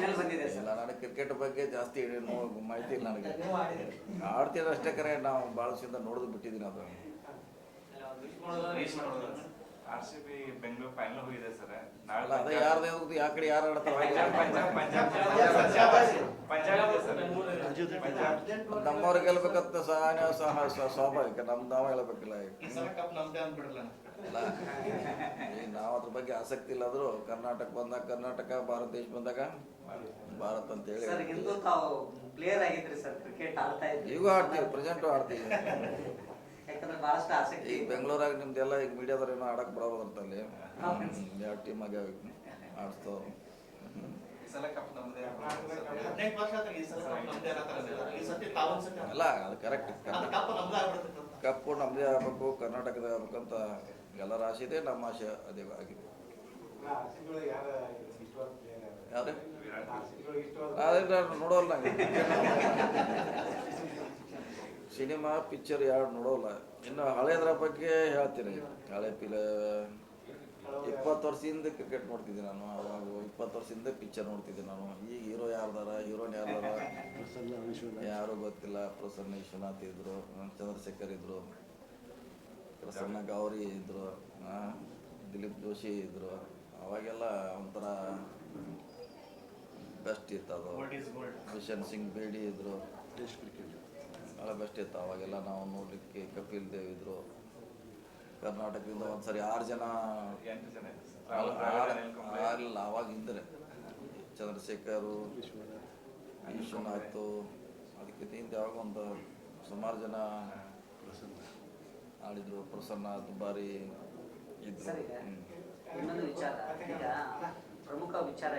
Final ಬಂದಿದೆ ಇಲ್ಲ sir ನನಗೆ ಕ್ರಿಕೆಟ್ ಬಗ್ಗೆ ಜಾಸ್ತಿ ಮಾಹಿತಿ ಇಲ್ಲ ನನಗೆ ಆಡ್ತಿದ್ರೆ ಅಷ್ಟೇ ಕರೆ ನಾವು ಭಾಳ ದಿವಸದಿಂದ ನೋಡೋದು ಬಿಟ್ಟಿದ್ದೀನಿ ಅದು R C B Bengaluru final ಹೋಗಿದೆ ಸರ್ ಅಲ್ಲ ಅದೇ ಯಾರ್ದು ಯಾವ್ದು ಯಾ ಕಡೆ ಯಾರು ಆಡ್ತಾರೆ ಪಂಜಾಬ್ ಪಂಜಾಬ್ ಪಂಜಾಬ್ ಪಂಜಾಬ್ ಇದೆ ಸರ್ ಪಂಜಾಬ್ ನಮ್ಮವ್ರು ಗೆಲ್ಬೇಕಂತ ಸಹ ಸಹ ಸ್ವ- ಸ್ವಾಭಾವಿಕ ನಮ್ದು ನಾವು ಹೇಳ್ಬೇಕಿಲ್ಲ ಇಲ್ಲ ಈಗ ನಾವು ಬಗ್ಗೆ ಆಸಕ್ತಿ ಇಲ್ಲಾದ್ರೂ ಕರ್ನಾಟಕ ಬಂದಾಗ ಕರ್ನಾಟಕ ಭಾರತ ದೇಶ ಬಂದಾಗ ಭಾರತ ಅಂತ ಹೇಳಿ ಸರ್ ಹಿಂದೂ ತಾವು ಪ್ಲೇಯರ್ ಆಗಿದ್ರಿ ಸರ್ ಕ್ರಿಕೆಟ್ ಆಡ್ತಾ ಇದ್ರಿ. ಈಗೂ ಆಡ್ತೀವಿ ಪ್ರೆಸೆಂಟು ಆಡ್ತೀವಿ. ಯಾಕಂದ್ರೆ ಬಹಳಷ್ಟು ಆಸಕ್ತಿ ಈಗ ಬೆಂಗಳೂರಾಗ ನಿಮ್ದೆಲ್ಲ ಈಗ ಮೀಡಿಯಾದವ್ರು ಏನೋ ಆಡಕ್ ಬರೋದು ಅಂತ ಅಲ್ಲಿ ಎರಡು ಟೀಮ್ ಆಗ್ಯಾವ ಆಡಿಸ್ತಾವ ನಮ್ದೇ ಅಲ್ಲ ಅದು ಕರೆಕ್ಟ್ ನಮ್ದೇ. ಕಪ್ಪು ನಮ್ಮದೇ ಆಗ್ಬೇಕು ಕರ್ನಾಟಕದ ಆಗ್ಬೇಕಂತ ಎಲ್ಲರ ಆಸೆ ಇದೆ ನಮ್ಮ ಆಶೆ ಅದೇ ಆಗಿದೆ. ನಾನು ನೋಡೋಲ್ಲ ಸಿನಿಮಾ ಪಿಕ್ಚರ್ ಯಾರು ನೋಡೋಲ್ಲ. ಇನ್ನು ಹಳೆದ್ರ ಬಗ್ಗೆ ಹೇಳ್ತೀನಿ. ಹಳೆ ಪಿಲ ಇಪ್ಪತ್ತು ವರ್ಷದಿಂದ ಕ್ರಿಕೆಟ್ ನೋಡ್ತಿದ್ದೆ ನಾನು ಅವಾಗ ಇಪ್ಪತ್ತು ವರ್ಷದಿಂದ ಪಿಕ್ಚರ್ ನೋಡ್ತಿದ್ದೆ ನಾನು. ಈಗ ಹೀರೋ ಯಾರ್ದಾರ ಹೀರೋನ್ ಯಾರ್ದಾರ? ಯಾರು ಗೊತ್ತಿಲ್ಲ ಪ್ರಸನ್ನ ವಿಶ್ವನಾಥ್ ಇದ್ರು ಚಂದ್ರಶೇಖರ್ ಇದ್ರು ಪ್ರಸನ್ನ ಗೌರಿ ಇದ್ರು ದಿಲೀಪ್ ಜೋಶಿ ಇದ್ರು. ಅವಾಗೆಲ್ಲ ಒಂಥರ ಬೆಸ್ಟ್ ಇತ್ತು ಅದು. ಕಿಶನ್ ಸಿಂಗ್ ಬೇಡಿ ಇದ್ರು. ಭಾಳ ಬೆಸ್ಟ್ ಇತ್ತು ಅವಾಗೆಲ್ಲ ನಾವು ನೋಡಲಿಕ್ಕೆ ಕಪಿಲ್ ದೇವ್ ಇದ್ರು. ಕರ್ನಾಟಕದಿಂದ ಒಂದ್ಸರಿ ಆರು ಜನ ಆರಿಲ್ಲ ಅವಾಗ ಹಿಂದೆ ಚಂದ್ರಶೇಖರು ವಿಶ್ವನಾಥ್ ಅದಕ್ಕೆ ಹಿಂದೆ ಯಾವಾಗ ಒಂದು ಸುಮಾರು ಜನ ಆಡಿದ್ರು ಪ್ರಸನ್ನ ದುಬಾರಿ ಇದ್ರು. ಹ್ಮ್. ವಿಚಾರ. ಈಗ ಪ್ರಮುಖ ವಿಚಾರ